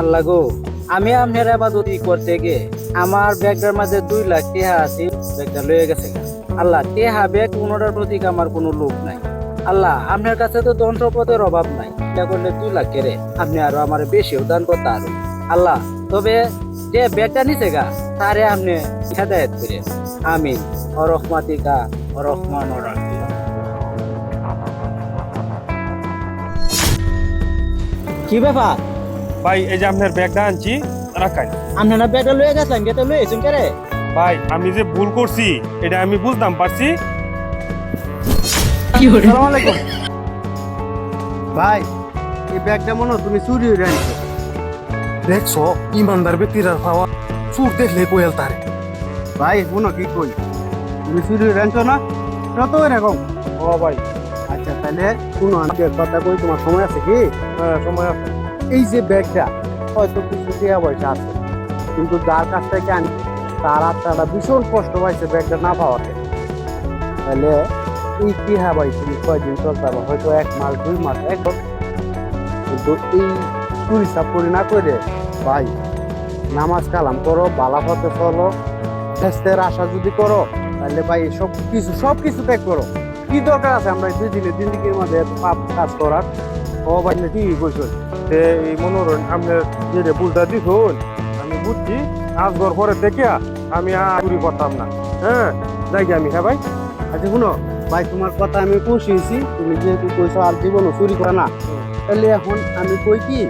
আল্লাহ গো, আমি আবাদতি করতে আমার ব্যাগটার মাঝে দুই লাখ টেহা আছে, ব্যাগটা লয়ে গেছে আল্লাহ, টেহা ব্যাগ কোনোটার প্রতি আমার কোনো লোক নাই। আল্লাহ, আপনার কাছে তো যন্ত্রপথের অভাব নাই। এটা করলে দুই লাখ কেড়ে আপনি আরও আমার বেশিও দান করতে আরও আল্লাহ তবে যে ব্যাগটা নিছে গা তারে আপনি হেদায়ত করে। আমিন। অরহমাতিকা অরহমান রাহিম। কি ব্যাপার? ভাই এই যে আপনার ব্যাগটা আনছি রাখাই। আপনারা ব্যাগটা লয়ে গেছিলেন গেতে লয়ে এসেছেন কেরে? ভাই আমি যে ভুল করছি এটা আমি বুঝতাম পারছি? আসসালামু আলাইকুম। ভাই এই ব্যাগটা মনে হয় তুমি চুরি হয়ে আনছো। দেখছ ইমানদার ব্যক্তিরা পাওয়া চুর দেখলে কোয়েল তারে। ভাই শোনো কি কই? তুমি চুরি আনছো না? কত এরকম। ও ভাই আচ্ছা তাহলে শুনো আমি কথা কই তোমার সময় আছে কি? হ্যাঁ সময় আছে। এই যে ব্যাগটা হয়তো কিছু দেওয়া পয়সা আছে কিন্তু যার কাছ থেকে আনি তার আত্মাটা ভীষণ কষ্ট পাইছে ব্যাগটা না পাওয়াতে। তাহলে এই কি হ্যাঁ ভাই তুমি কয়দিন চলতে হয়তো এক মাস দুই মাস এক। কিন্তু এই চুরি চাপুরি না করে ভাই নামাজ কালাম করো বালা পথে চলো স্বাস্থ্যের আশা যদি করো তাহলে ভাই সব কিছু সব কিছু ত্যাগ করো। কি দরকার আছে আমরা দুই দিনে? তিন দিনের মধ্যে এত পাপ কাজ করার। ও ভাই কি কইছো? এই মনোরঞ্জন আপনার যে ভুলটা দিছুন আমি বুঝছি আজ ঘর পরে দেখে আমি আর চুরি করতাম না। হ্যাঁ যাই আমি হ্যাঁ ভাই? আচ্ছা শুনো। ভাই তোমার কথা আমি পুষিয়েছি তুমি যেহেতু কইছো আর জীবনও চুরি করে না তাহলে এখন আমি কই কি?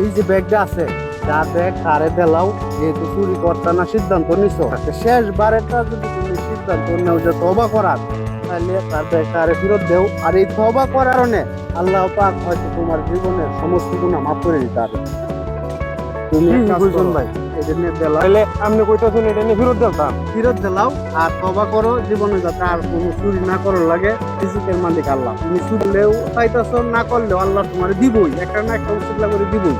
এই যে ব্যাগটা আছে, যা ব্যাগ তারে দেলাও যেহেতু চুরি করতে না সিদ্ধান্ত নিছো। শেষবারেরটা যদি তুমি সিদ্ধান্ত নেও যে তবা করার, তাহলে তার ব্যাগ তারে ফেরত দেও। আর এই তবা করার কারণে আল্লাহ পাক হয়তো তোমার জীবনের সমস্ত গুণা মাফ করে দিতে পারবে। আপনি কইতাছেন এটা নিয়ে ফেরত দিতাম ফিরত দিলাও আর তবা করো জীবনে যাতে আর কোনো চুরি না করার লাগে ফিজিক্যাল মালিক আল্লাহ। তুমি চুরলেও চাইতেছ না করলেও আল্লাহ তোমার দিবই। একটা না একটা উচিত করে দিবই।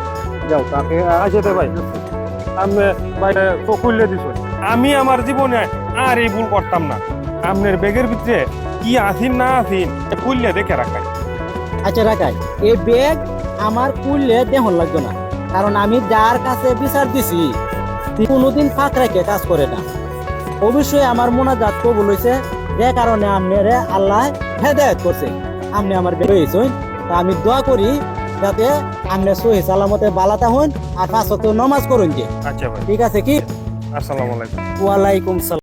যাও তাকে আর- আচ্ছা ভাই আপনি ভাই তো খুললে দিছুন আমি আমার জীবনে আর এই ভুল করতাম না। আপনার ব্যাগের ভিতরে কি আছিন না আছিন খুললে দেখে রাখাই। আচ্ছা রাখাই। এই ব্যাগ আমার কুললে দেহন লাগবে না। কারণ আমি যার কাছে বিচার দিছি কোনোদিন ফাঁক রেখে কাজ করে না। অবশ্যই আমার মোনাজাত কবুল হয়েছে যে কারণে আপনারে আল্লাহ হেদায়ত করছে। আপনি আমার বেরোয়েছেন তা আমি দোয়া করি যাতে আপনি সহি সালামতে বালাতা হন আর পাঁচ নমাজ করুন যে আচ্ছা ঠিক আছে কি? আসসালামু আলাইকুম। ওয়ালাইকুম সালাম।